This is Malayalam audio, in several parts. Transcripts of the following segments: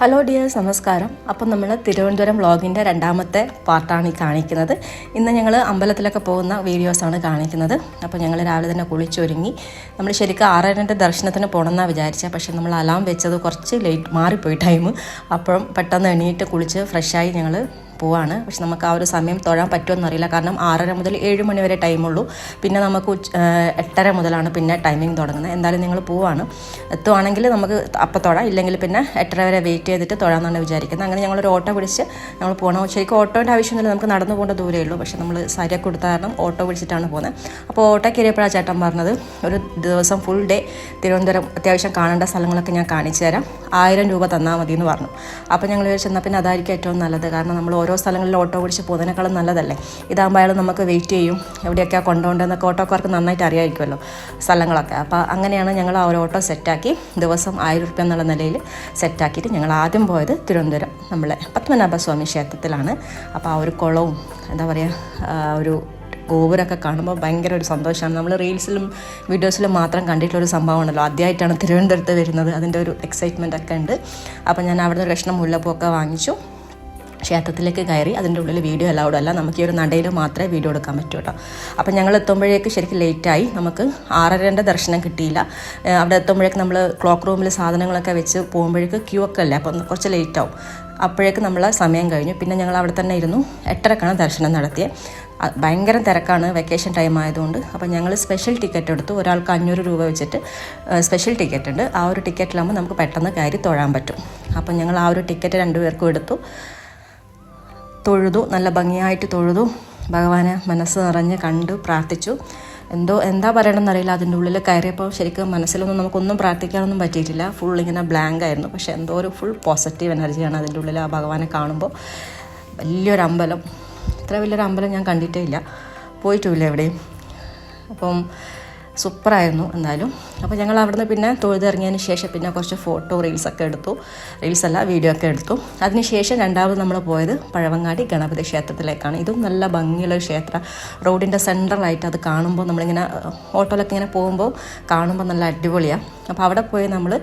ഹലോ ഡിയർ നമസ്കാരം. അപ്പം നമ്മൾ തിരുവനന്തപുരം വ്ളോഗിന്റെ രണ്ടാമത്തെ പാർട്ടാണ് ഈ കാണിക്കുന്നത്. ഇന്ന് ഞങ്ങൾ അമ്പലത്തിലൊക്കെ പോകുന്ന വീഡിയോസാണ് കാണിക്കുന്നത്. അപ്പോൾ ഞങ്ങൾ രാവിലെ തന്നെ കുളിച്ചൊരുങ്ങി. നമ്മൾ ശരിക്കും ആറരന്റെ ദർശനത്തിന് പോകണം പോകണമെന്നാണ് വിചാരിച്ചത് പക്ഷേ നമ്മൾ അലാം വെച്ചത് കുറച്ച് ലേറ്റ് മാറിപ്പോയി ടൈം അപ്പോഴും പെട്ടെന്ന് എണീറ്റ് കുളിച്ച് ഫ്രഷായി ഞങ്ങൾ പോവാണ്. പക്ഷെ നമുക്ക് ആ ഒരു സമയം തൊഴാൻ പറ്റുമെന്നറിയില്ല കാരണം ആറര മുതൽ ഏഴ് മണി വരെ ടൈമുള്ളൂ പിന്നെ നമുക്ക് എട്ടര മുതലാണ് പിന്നെ ടൈമിംഗ് തുടങ്ങുന്നത്. എന്തായാലും നിങ്ങൾ പോവാണ്. എത്തുവാണെങ്കിൽ നമുക്ക് അപ്പം തൊഴാം. ഇല്ലെങ്കിൽ പിന്നെ എട്ടര വരെ വെയിറ്റ് ചെയ്തിട്ട് തൊഴാമെന്നാണ് വിചാരിക്കുന്നത്. അങ്ങനെ ഞങ്ങളൊരു ഓട്ടോ പിടിച്ച് ഞങ്ങൾ പോകണം. ശരിക്കും ഓട്ടോന്റെ ആവശ്യമൊന്നുമില്ല നമുക്ക് നടന്നു പോകേണ്ട ദൂരമേ ഉള്ളൂ. പക്ഷെ നമ്മൾ സാരിയൊക്കെ കൊടുത്ത കാരണം ഓട്ടോ പിടിച്ചിട്ടാണ് പോകുന്നത്. അപ്പോൾ ഓട്ടോ കയറിയപ്പോഴാണ് ചേട്ടൻ പറഞ്ഞത്. ഒരു ദിവസം ഫുൾ ഡേ തിരുവനന്തപുരം അത്യാവശ്യം കാണേണ്ട സ്ഥലങ്ങളൊക്കെ ഞാൻ കാണിച്ചു തരാം. ആയിരം രൂപ തന്നാൽ മതി എന്ന് പറഞ്ഞു. അപ്പോൾ ഞങ്ങൾ ചെന്നാൽ പിന്നെ അതായിരിക്കും ഏറ്റവും നല്ലത്. കാരണം നമ്മൾ ഓരോ സ്ഥലങ്ങളിൽ ഓട്ടോ പിടിച്ച് പോകുന്നതിനേക്കാളും നല്ലതല്ലേ? ഇതാകുമ്പോൾ അയാൾ നമുക്ക് വെയിറ്റ് ചെയ്യും. എവിടെയൊക്കെയാണ് കൊണ്ടുപോകേണ്ടതെന്നൊക്കെ ഓട്ടോക്കാർക്ക് നന്നായിട്ട് അറിയാമായിരിക്കുമല്ലോ സ്ഥലങ്ങളൊക്കെ. അപ്പോൾ അങ്ങനെയാണ് ഞങ്ങൾ ആ ഒരു ഓട്ടോ സെറ്റാക്കി ദിവസം ആയിരം റുപ്യ എന്നുള്ള നിലയിൽ സെറ്റാക്കിയിട്ട് ഞങ്ങൾ ആദ്യം പോയത് തിരുവനന്തപുരം. നമ്മളെ പത്മനാഭസ്വാമി ക്ഷേത്രത്തിലാണ്. അപ്പോൾ ആ ഒരു കുളവും എന്താ പറയുക ഒരു ഗോപുരമൊക്കെ കാണുമ്പോൾ ഭയങ്കര ഒരു സന്തോഷമാണ്. നമ്മൾ റീൽസിലും വീഡിയോസിലും മാത്രം കണ്ടിട്ടുള്ളൊരു സംഭവമാണല്ലോ. ആദ്യമായിട്ടാണ് തിരുവനന്തപുരത്ത് വരുന്നത്. അതിന്റെ ഒരു എക്സൈറ്റ്മെന്റ് ഒക്കെ ഉണ്ട്. അപ്പോൾ ഞാൻ അവിടെ നിന്ന് ഒരു കഷ്ണം മുല്ലപ്പൂക്കെ വാങ്ങിച്ചു. ക്ഷേത്രത്തിലേക്ക് കയറി അതിന്റെ ഉള്ളിൽ വീഡിയോ അലൗഡ് അല്ല. നമുക്ക് ഈ ഒരു നടയിൽ മാത്രമേ വീഡിയോ എടുക്കാൻ പറ്റൂ കേട്ടോ. അപ്പം ഞങ്ങൾ എത്തുമ്പോഴേക്ക് ശരിക്കും ലേറ്റായി നമുക്ക് ആറരന്റെ ദർശനം കിട്ടിയില്ല. അവിടെ എത്തുമ്പോഴേക്ക് നമ്മൾ ക്ലോക്ക് റൂമിൽ സാധനങ്ങളൊക്കെ വെച്ച് പോകുമ്പോഴേക്ക് ക്യൂ ഒക്കെ അല്ലേ? അപ്പം കുറച്ച് ലേറ്റ് ആവും. അപ്പോഴേക്ക് നമ്മൾ സമയം കഴിഞ്ഞു. പിന്നെ ഞങ്ങൾ അവിടെ തന്നെ ഇരുന്നു. എട്ടരക്കാണ് ദർശനം നടത്തിയത് ഭയങ്കര തിരക്കാണ്. വെക്കേഷൻ ടൈം ആയതുകൊണ്ട്. അപ്പോൾ ഞങ്ങൾ സ്പെഷ്യൽ ടിക്കറ്റ് എടുത്തു. ഒരാൾക്ക് അഞ്ഞൂറ് രൂപ വെച്ചിട്ട് സ്പെഷ്യൽ ടിക്കറ്റ് ഉണ്ട്. ആ ഒരു ടിക്കറ്റിലാകുമ്പോൾ നമുക്ക് പെട്ടെന്ന് കയറി തൊഴാൻ പറ്റും. അപ്പം ഞങ്ങൾ ആ ഒരു ടിക്കറ്റ് രണ്ടുപേർക്കും എടുത്തു. തൊഴുതു നല്ല ഭംഗിയായിട്ട് തൊഴുതു. ഭഗവാനെ മനസ്സ് നിറഞ്ഞ് കണ്ടു പ്രാർത്ഥിച്ചു. എന്തോ എന്താ പറയണമെന്ന് അറിയില്ല. അതിന്റെ ഉള്ളിൽ കയറിയപ്പോൾ ശരിക്കും മനസ്സിലൊന്നും നമുക്കൊന്നും പ്രാർത്ഥിക്കാനൊന്നും പറ്റിയിട്ടില്ല. ഫുൾ ഇങ്ങനെ ബ്ലാങ്ക് ആയിരുന്നു. പക്ഷേ എന്തോ ഒരു ഫുൾ പോസിറ്റീവ് എനർജിയാണ് അതിന്റെ ഉള്ളിൽ ആ ഭഗവാനെ കാണുമ്പോൾ. വലിയൊരു അമ്പലം. ഇത്ര വലിയൊരു അമ്പലം ഞാൻ കണ്ടിട്ടേ ഇല്ല. പോയിട്ടുമില്ല എവിടെയും. അപ്പം സൂപ്പറായിരുന്നു എന്തായാലും അപ്പോൾ ഞങ്ങൾ അവിടുന്ന് പിന്നെ തൊഴുതിറങ്ങിയതിന് ശേഷം പിന്നെ കുറച്ച് ഫോട്ടോ റീൽസൊക്കെ എടുത്തു. റീൽസ് അല്ല വീഡിയോ ഒക്കെ എടുത്തു. അതിനുശേഷം രണ്ടാമത് നമ്മൾ പോയത് പഴവങ്ങാടി ഗണപതി ക്ഷേത്രത്തിലേക്കാണ്. ഇതും നല്ല ഭംഗിയുള്ള ക്ഷേത്ര. റോഡിന്റെ സെന്ററിലായിട്ട് അത് കാണുമ്പോൾ നമ്മളിങ്ങനെ ഓട്ടോയിലൊക്കെ ഇങ്ങനെ പോകുമ്പോൾ കാണുമ്പോൾ നല്ല അടിപൊളിയാണ് അപ്പോൾ അവിടെ പോയി നമ്മൾ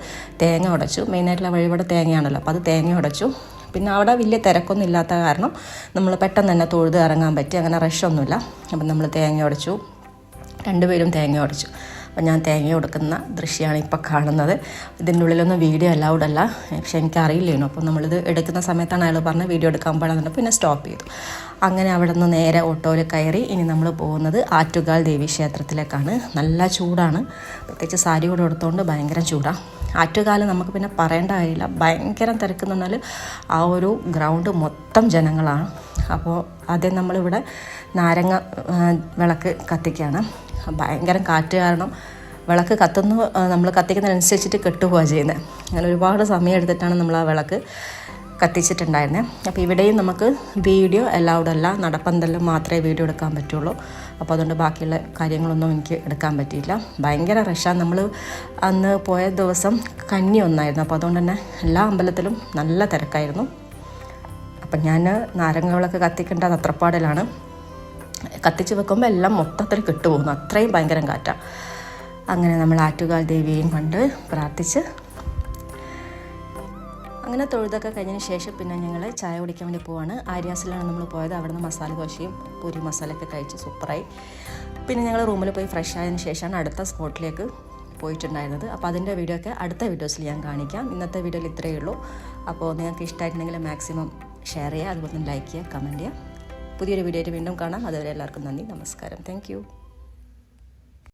തേങ്ങ ഉടച്ചു. മെയിനായിട്ടുള്ള വഴിപാട് തേങ്ങയാണല്ലോ. അപ്പോൾ അത് തേങ്ങ ഉടച്ചു. പിന്നെ അവിടെ വലിയ തിരക്കൊന്നും ഇല്ലാത്ത കാരണം നമ്മൾ പെട്ടെന്ന് തന്നെ തൊഴുത് ഇറങ്ങാൻ പറ്റി. അങ്ങനെ റഷൊന്നുമില്ല അപ്പം നമ്മൾ തേങ്ങ ഉടച്ചു. രണ്ടുപേരും തേങ്ങ ഉടച്ചു അപ്പം ഞാൻ തേങ്ങ കൊടുക്കുന്ന ദൃശ്യമാണ് ഇപ്പോൾ കാണുന്നത്. ഇതിന്റെ ഉള്ളിലൊന്നും വീഡിയോ അലൗഡ് അല്ല. പക്ഷെ എനിക്ക് അറിയില്ലേനു. അപ്പോൾ നമ്മളിത് എടുക്കുന്ന സമയത്താണ് അയാൾ പറഞ്ഞത് വീഡിയോ എടുക്കാൻ പാടാന്നുണ്ട് പിന്നെ സ്റ്റോപ്പ് ചെയ്തു. അങ്ങനെ അവിടെ നിന്ന് നേരെ ഓട്ടോയിൽ കയറി ഇനി നമ്മൾ പോകുന്നത് ആറ്റുകാൽ ദേവി ക്ഷേത്രത്തിലേക്കാണ്. നല്ല ചൂടാണ്. പ്രത്യേകിച്ച് സാരി കൂടെ എടുത്തുകൊണ്ട് ഭയങ്കര ചൂടാണ് ആറ്റുകാലം നമുക്ക് പിന്നെ പറയേണ്ട കാര്യമില്ല. ഭയങ്കര തിരക്കെന്ന് പറഞ്ഞാൽ ആ ഒരു ഗ്രൗണ്ട് മൊത്തം ജനങ്ങളാണ്. അപ്പോൾ ആദ്യം നമ്മളിവിടെ നാരങ്ങ വിളക്ക് കത്തിക്കുകയാണ് ഭയങ്കര കാറ്റ് കാരണം വിളക്ക് കത്തുന്നു നമ്മൾ കത്തിക്കുന്നതിനനുസരിച്ചിട്ട് കെട്ടുപോവുക ചെയ്യുന്നത് അങ്ങനെ ഒരുപാട് സമയം എടുത്തിട്ടാണ് നമ്മൾ ആ വിളക്ക് കത്തിച്ചിട്ടുണ്ടായിരുന്നത് അപ്പോൾ ഇവിടെയും നമുക്ക് വീഡിയോ അലൗഡ് അല്ല നടപ്പന്തലിൽ മാത്രമേ വീഡിയോ എടുക്കാൻ പറ്റുള്ളൂ. അപ്പോൾ അതുകൊണ്ട് ബാക്കിയുള്ള കാര്യങ്ങളൊന്നും എനിക്ക് എടുക്കാൻ പറ്റിയില്ല. ഭയങ്കര റഷാണ് നമ്മൾ അന്ന് പോയ ദിവസം കന്നി ഒന്നായിരുന്നു. അപ്പോൾ അതുകൊണ്ട് തന്നെ എല്ലാ അമ്പലത്തിലും നല്ല തിരക്കായിരുന്നു. അപ്പം ഞാൻ നാരങ്ങകളൊക്കെ കത്തിക്കേണ്ടത് കത്തിക്കേണ്ട അത്രപ്പാടിലാണ്. കത്തിച്ച് വെക്കുമ്പോൾ എല്ലാം മൊത്തത്തിൽ കിട്ടുപോകുന്നു. അത്രയും ഭയങ്കരം കാറ്റാണ് അങ്ങനെ നമ്മൾ ആറ്റുകാൽ ദേവിയെയും കണ്ട് പ്രാർത്ഥിച്ച് അങ്ങനെ തൊഴുതൊക്കെ കഴിഞ്ഞതിന് ശേഷം പിന്നെ ഞങ്ങൾ ചായ കുടിക്കാൻ വേണ്ടി പോവാണ്. ആര്യാസിലാണ് നമ്മൾ പോയത്. അവിടുന്ന് മസാല ദോശയും പൂരി മസാലയൊക്കെ കഴിച്ച് സൂപ്പറായി. പിന്നെ ഞങ്ങൾ റൂമിൽ പോയി ഫ്രഷ് ആയതിനു ശേഷമാണ് അടുത്ത സ്പോട്ടിലേക്ക് പോയിട്ടുണ്ടായിരുന്നത്. അപ്പോൾ അതിന്റെ വീഡിയോ ഒക്കെ അടുത്ത വീഡിയോസിൽ ഞാൻ കാണിക്കാം. ഇന്നത്തെ വീഡിയോയിൽ ഇത്രയേ ഉള്ളൂ. അപ്പോൾ നിങ്ങൾക്ക് ഇഷ്ടമായിട്ടുണ്ടെങ്കിൽ മാക്സിമം ഷെയർ ചെയ്യുക. അതുപോലെ തന്നെ ലൈക്ക് ചെയ്യുക കമന്റ് ചെയ്യുക. പുതിയൊരു വീഡിയോ വീണ്ടും കാണാം. അതുവരെ എല്ലാവർക്കും നന്ദി നമസ്കാരം. താങ്ക്